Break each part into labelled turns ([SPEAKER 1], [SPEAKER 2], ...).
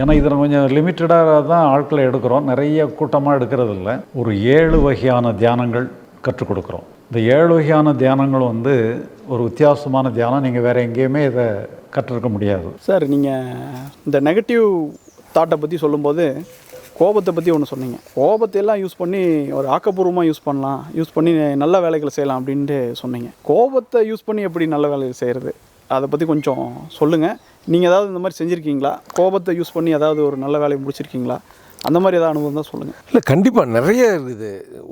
[SPEAKER 1] ஏன்னா இதில் கொஞ்சம் லிமிட்டடாக தான் ஆட்களை எடுக்கிறோம். நிறைய கூட்டமாக எடுக்கிறது இல்லை ஒரு ஏழு வகையான தியானங்கள் கற்றுக் கொடுக்குறோம். இந்த ஏழு வகையான தியானங்கள் வந்து ஒரு வித்தியாசமான தியானம். நீங்கள் வேறு எங்கேயுமே இதை கற்றுருக்க முடியாது.
[SPEAKER 2] சார் நீங்கள் இந்த நெகட்டிவ் தாட்டை பற்றி சொல்லும்போது கோபத்தை பற்றி ஒன்று சொன்னீங்க. கோபத்தையெல்லாம் யூஸ் பண்ணி ஒரு ஆக்கப்பூர்வமாக யூஸ் பண்ணலாம். யூஸ் பண்ணி நல்ல வேலைகளை செய்யலாம் அப்படின்ட்டு சொன்னீங்க. கோபத்தை யூஸ் பண்ணி எப்படி நல்ல வேலைகள் செய்கிறது அதை பற்றி கொஞ்சம் சொல்லுங்கள் நீங்கள் ஏதாவது இந்த மாதிரி செஞ்சுருக்கீங்களா? கோபத்தை யூஸ் பண்ணி ஏதாவது ஒரு நல்ல வேலையை முடிச்சிருக்கீங்களா? அந்த மாதிரி ஏதாவது அனுபவம் தான் சொல்லுங்கள்
[SPEAKER 3] இல்லை கண்டிப்பாக நிறைய இருக்குது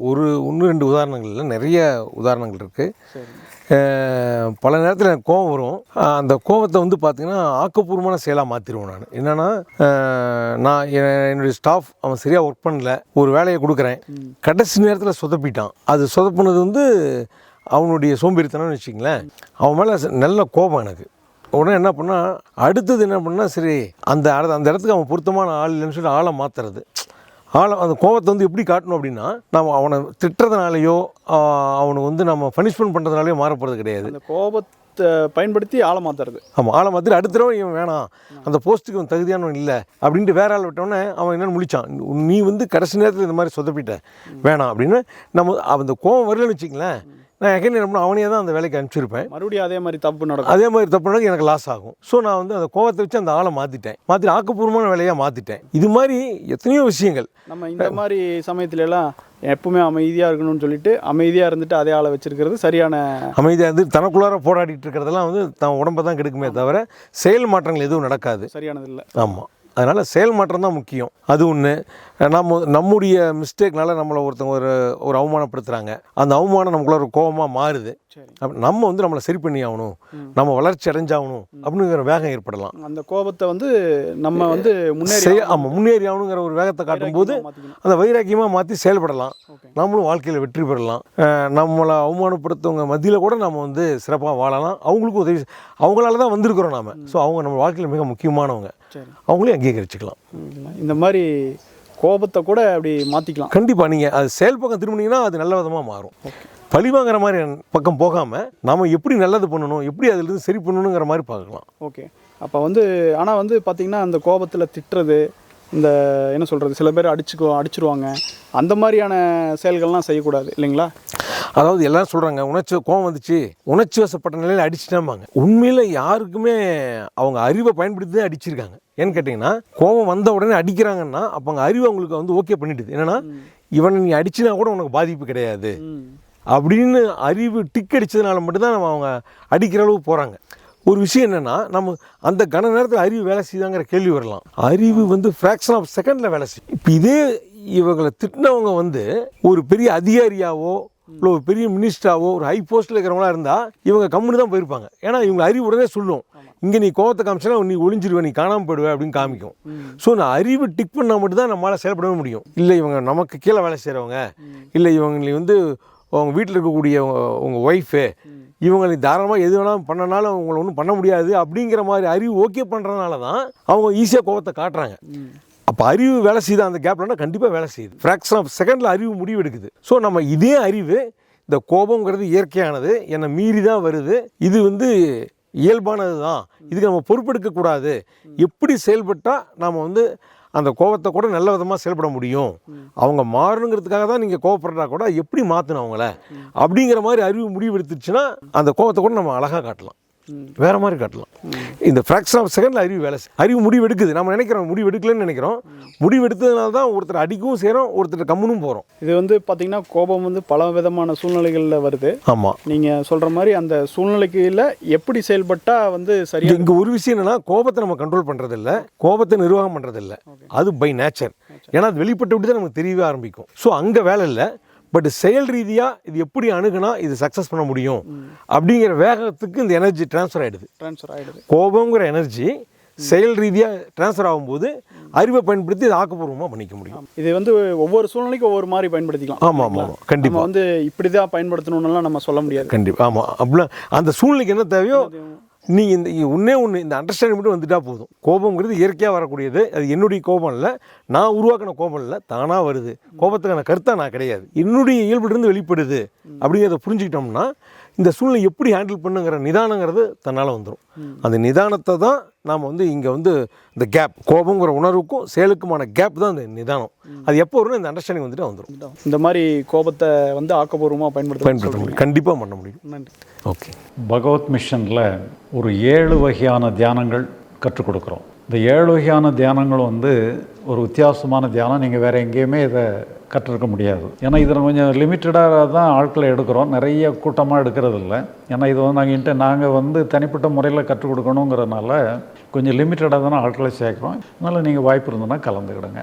[SPEAKER 3] ஒரு ஒன்று ரெண்டு உதாரணங்கள் இல்லை நிறைய உதாரணங்கள் இருக்குது பல நேரத்தில் எனக்கு கோவம் வரும். அந்த கோவத்தை வந்து பார்த்திங்கன்னா ஆக்கப்பூர்வமான செயலாக மாற்றிடுவேன் நான். என்னென்னா நான் என்னுடைய ஸ்டாஃப் அவன் சரியாக ஒர்க் பண்ணல. ஒரு வேலையை கொடுக்குறேன். கடைசி நேரத்தில் சொதப்பிட்டான். அது சொதப்புனது வந்து அவனுடைய சோம்பேறித்தனம்னு வச்சுங்களேன் அவன் மேலே நல்ல கோபம் எனக்கு. உடனே என்ன பண்ணா அடுத்தது என்ன பண்ணா சரி அந்த அந்த இடத்துக்கு அவன் பொருத்தமான ஆள் இல்லைன்னு சொல்லி ஆளை மாற்றுறது ஆளை அந்த கோவத்தை வந்து எப்படி காட்டணும் அப்படின்னா நம்ம அவனை திட்டுறதுனாலையோ ஆஹ், அவனை வந்து நம்ம பனிஷ்மெண்ட் பண்ணுறதுனாலையோ மாறப்படுறது கிடையாது.
[SPEAKER 2] கோபத்தை பயன்படுத்தி ஆளை மாற்றுறது
[SPEAKER 3] ஆமாம் ஆளை மாற்றிட்டு அடுத்த தடவை இவன் வேணாம். அந்த போஸ்ட்டுக்கு இவன் தகுதியானவன் இல்லை அப்படின்ட்டு வேற ஆள் விட்டோன்னே அவன் என்னென்னு முழிச்சான். நீ வந்து கடைசி நேரத்தில் இந்த மாதிரி சொதப்பிட்ட. வேணாம் அப்படின்னு நம்ம அந்த கோவம் வரலன்னு வச்சிங்களேன் நான் எங்கே என்ன அவனையே தான் அந்த வேலைக்கு அனுப்பிச்சிருப்பேன்.
[SPEAKER 2] மறுபடியும் அதே மாதிரி தப்பு நடக்கும்.
[SPEAKER 3] அதே மாதிரி தப்பு நடக்க எனக்கு லாஸ் ஆகும். ஸோ நான் வந்து அந்த கோவத்தை வச்சு அந்த ஆளை மாற்றிட்டேன் மாற்றி ஆக்கப்பூர்வமான வேலையாக மாற்றிட்டேன் இது மாதிரி எத்தனையோ விஷயங்கள்.
[SPEAKER 2] நம்ம இந்த மாதிரி சமயத்துல எல்லாம் எப்பவுமே அமைதியாக இருக்கணும்னு சொல்லிட்டு அமைதியாக இருந்துட்டு அதே ஆளை வச்சிருக்கிறது சரியான
[SPEAKER 3] அமைதியாக இருந்து தனக்குள்ளார போராடிட்டு இருக்கிறதெல்லாம் வந்து தன் உடம்பை தான் கெடுக்குமே தவிர செயல் மாற்றங்கள் எதுவும் நடக்காது.
[SPEAKER 2] சரியானது இல்லை.
[SPEAKER 3] ஆமாம் அதனால் செயல் மாற்றம் தான் முக்கியம். அது ஒன்று நம்ம நம்முடைய மிஸ்டேக்னால நம்மளை ஒருத்தவங்க ஒரு ஒரு அவமானப்படுத்துகிறாங்க அந்த அவமானம் நமக்குள்ள ஒரு கோபமாக மாறுது. நம்ம வந்து நம்மளை சரி பண்ணி ஆகணும். நம்ம வளர்ச்சி அடைஞ்சாகணும் அப்படிங்கிற வேகம் ஏற்படலாம்.
[SPEAKER 2] அந்த கோபத்தை வந்து நம்ம வந்து முன்னேறி
[SPEAKER 3] ஆமாம் முன்னேறி ஆகணுங்கிற ஒரு வேகத்தை காட்டும்போது. அந்த வைராக்கியமாக மாற்றி செயல்படலாம். நம்மளும் வாழ்க்கையில் வெற்றி பெறலாம். நம்மளை அவமானப்படுத்தவங்க மத்தியில் கூட நம்ம வந்து சிறப்பாக வாழலாம். அவங்களுக்கும் உதவி அவங்களால தான் வந்திருக்கிறோம் நாம. ஸோ அவங்க நம்ம வாழ்க்கையில் மிக முக்கியமானவங்க. அவங்களையும் அங்கீகரிச்சுக்கலாம்.
[SPEAKER 2] இந்த மாதிரி கோபத்தை கூட அப்படி மாற்றிக்கலாம்
[SPEAKER 3] கண்டிப்பாக நீங்கள் அது செயல் பக்கம் திரும்பினீங்கன்னா அது நல்ல விதமாக மாறும். பழி வாங்குற மாதிரி பக்கம் போகாமல் நம்ம எப்படி நல்லது பண்ணணும் எப்படி அதிலிருந்து சரி பண்ணணுங்கிற மாதிரி பார்க்கலாம்.
[SPEAKER 2] ஓகே. அப்போ வந்து ஆனால் வந்து பார்த்திங்கன்னா அந்த கோபத்தில் திட்டுறது இந்த என்ன சொல்கிறது சில பேர் அடிச்சுக்கோ அடிச்சிருவாங்க. அந்த மாதிரியான செயல்கள்லாம் செய்யக்கூடாது இல்லைங்களா?
[SPEAKER 3] அதாவது எல்லாரும் சொல்கிறாங்க உணர்ச்சி கோவம் வந்துச்சு. உணர்ச்சி வசப்பட்ட நிலையில் அடிச்சிட்டாம்பாங்க. உண்மையில் யாருக்குமே அவங்க அறிவை பயன்படுத்தி தான் அடிச்சிருக்காங்க. ஏன்னு கேட்டிங்கன்னா கோவம் வந்த உடனே அடிக்கிறாங்கன்னா அப்போ அவங்க அறிவு அவங்களுக்கு வந்து ஓகே பண்ணிடுது. என்னன்னா இவனை நீ அடிச்சினா கூட உனக்கு பாதிப்பு கிடையாது. அப்படின்னு அறிவு டிக் அடிச்சதுனால மட்டும்தான் நம்ம அவங்க அடிக்கிற அளவுக்கு போகிறாங்க ஒரு விஷயம் என்னென்னா நம்ம அந்த கன நேரத்தில் அறிவு வேலை செய்யுதாங்கிற கேள்வி வரலாம். அறிவு வந்து ஃப்ராக்ஷன் ஆஃப் செகண்டில் வேலை செய்யும் இப்போ இதே இவங்களை திட்டினவங்க வந்து ஒரு பெரிய அதிகாரியாவோ இல்லை ஒரு பெரிய மினிஸ்டராவோ ஒரு ஹை போஸ்ட்டில் இருக்கிறவங்களா இருந்தால் இவங்க கம்முன்னு தான் போயிருப்பாங்க. ஏன்னா இவங்க அறிவு உடனே சொல்லும். இங்கே நீ கோவத்தை காமிச்சனா நீ ஒளிஞ்சிருவே நீ காணாமல் போயிடுவே அப்படின்னு காமிக்கும். ஸோ நான் அறிவு டிக் பண்ணால் மட்டும்தான் நம்மளால் செயல்படவே முடியும். இல்லை இவங்க நமக்கு கீழே வேலை செய்கிறவங்க இல்லை இவங்களை வந்து உங்கள் வீட்டில் இருக்கக்கூடிய உங்கள் ஒய்ஃபு இவங்களை தாராளமாக எது வேணாலும் பண்ணனாலும் அவங்கள ஒன்றும் பண்ண முடியாது அப்படிங்கிற மாதிரி அறிவு ஓகே பண்ணுறதுனால தான் அவங்க ஈஸியாக கோவத்தை காட்டுறாங்க. அப்போ அறிவு வேலை செய்யுது? அந்த கேப்லனா கண்டிப்பாக வேலை செய்யுது. ஃப்ராக்ஷன் ஆஃப் செகண்டில் அறிவு முடிவு எடுக்குது ஸோ நம்ம இதே அறிவு இந்த கோபங்கிறது இயற்கையானது என்னை மீறி தான் வருது. இது வந்து இயல்பானது தான் இதுக்கு நம்ம பொறுப்பெடுக்கக்கூடாது. எப்படி செயல்பட்டால் நாம் வந்து அந்த கோபத்தை கூட நல்ல விதமாக செயல்பட முடியும். அவங்க மாறணுங்கிறதுக்காக தான் நீங்கள் கோவப்படுறா கூட எப்படி மாற்றணும் அவங்கள? அப்படிங்கிற மாதிரி அறிவு முடிவு எடுத்துச்சுன்னா அந்த கோபத்தை கூட நம்ம அழகாக காட்டலாம். வேற மாதிரி காட்டலாம். இந்த ஃப்ராக்ஷன் ஆஃப் செகண்டில் அறிவு வேலை அறிவு முடிவு எடுக்குது நம்ம நினைக்கிறோம் முடிவு எடுக்கலன்னு நினைக்கிறோம். முடிவு எடுத்ததுனால தான் ஒருத்தர் அடிக்கவும் செய்கிறோம் ஒருத்தர் கம்முனும் போகிறோம்
[SPEAKER 2] இது வந்து பார்த்திங்கன்னா கோபம் வந்து பல விதமான சூழ்நிலைகளில் வருது.
[SPEAKER 3] ஆமாம்
[SPEAKER 2] நீங்கள் சொல்கிற மாதிரி அந்த சூழ்நிலைக்குள்ள எப்படி செயல்பட்டால் வந்து சரியா
[SPEAKER 3] இங்கே ஒரு விஷயம் என்னன்னா கோபத்தை நம்ம கண்ட்ரோல் பண்ணுறது இல்ல கோபத்தை நிர்வாகம் பண்ணுறது இல்ல அது பை நேச்சர் ஏன்னா அது வெளிப்பட்டு விட்டு தான் நமக்கு தெரியவே ஆரம்பிக்கும். ஸோ அங்கே வேலை இல்லை. பட் செயல் ரீதியாக இது எப்படி அணுகுனா இது சக்ஸஸ் பண்ண முடியும். அப்படிங்கிற வேகத்துக்கு இந்த எனர்ஜி ட்ரான்ஸ்ஃபர் ஆகிடுது
[SPEAKER 2] ட்ரான்ஸ்ஃபர் ஆகிடுது
[SPEAKER 3] கோபங்கிற எனர்ஜி செயல் ரீதியாக ட்ரான்ஸ்ஃபர் ஆகும்போது அறிவை பயன்படுத்தி இதை ஆக்கப்பூர்வமாக பண்ணிக்க முடியும்.
[SPEAKER 2] இது வந்து ஒவ்வொரு சூழ்நிலைக்கும் ஒவ்வொரு மாதிரி பயன்படுத்திக்கலாம்.
[SPEAKER 3] ஆமாம் ஆமாம் கண்டிப்பாக
[SPEAKER 2] வந்து இப்படி தான் பயன்படுத்தணும்னுலாம் நம்ம சொல்ல முடியாது.
[SPEAKER 3] கண்டிப்பாக ஆமாம் அப்படிலாம் அந்த சூழ்நிலைக்கு என்ன தேவையோ நீங்கள் இந்த ஒண்ணே ஒன்று இந்த அண்டர்ஸ்டாண்டிங் மட்டும் வந்துட்டா போதும். கோபங்கிறது இயற்கையாக வரக்கூடியது. அது என்னுடைய கோபம் இல்லை. நான் உருவாக்கின கோபம் இல்லை. தானாக வருது. கோபத்துக்கான கருத்தாக நான் கிடையாது. என்னுடைய இயல்புலேருந்து வெளிப்படுது. அப்படிங்கிறத புரிஞ்சுக்கிட்டோம்னா இந்த சூழ்நிலை எப்படி ஹேண்டில் பண்ணுங்கிற நிதானங்கிறது தன்னால் வந்துடும் அந்த நிதானத்தை தான் நாம் வந்து இங்கே வந்து இந்த கேப் கோபங்கிற உணர்வுக்கும் செயலுக்குமான கேப் தான் இந்த நிதானம். அது எப்போ வரும் இந்த அண்டர்ஸ்டாண்டிங் வந்துட்டு வந்துடும்
[SPEAKER 2] இந்த மாதிரி கோபத்தை வந்து ஆக்கப்பூர்வமாக பயன்படுத்த
[SPEAKER 3] பயன்படுத்த முடியும். கண்டிப்பாக பண்ண முடியும்.
[SPEAKER 2] நன்றி.
[SPEAKER 3] ஓகே.
[SPEAKER 1] பகவத் மிஷனில் ஒரு ஏழு வகையான தியானங்கள் கற்றுக் கொடுக்குறோம். இந்த ஏழு வகையான தியானங்கள் வந்து ஒரு வித்தியாசமான தியானம். நீங்கள் வேறு எங்கேயுமே இதை கற்றுருக்க முடியாது. ஏன்னா இதில் கொஞ்சம் லிமிட்டடாக தான் ஆட்களை எடுக்கிறோம். நிறைய கூட்டமாக எடுக்கிறது இல்லை ஏன்னா இது வந்து நாங்கள் இன்ட்டு நாங்கள் வந்து தனிப்பட்ட முறையில் கற்றுக் கொடுக்கணுங்கிறனால கொஞ்சம் லிமிட்டடாக தானே ஆட்களை சேர்க்குறோம். அதனால் நீங்கள் வாய்ப்பு இருந்ததுன்னா கலந்துக்கிடுங்க.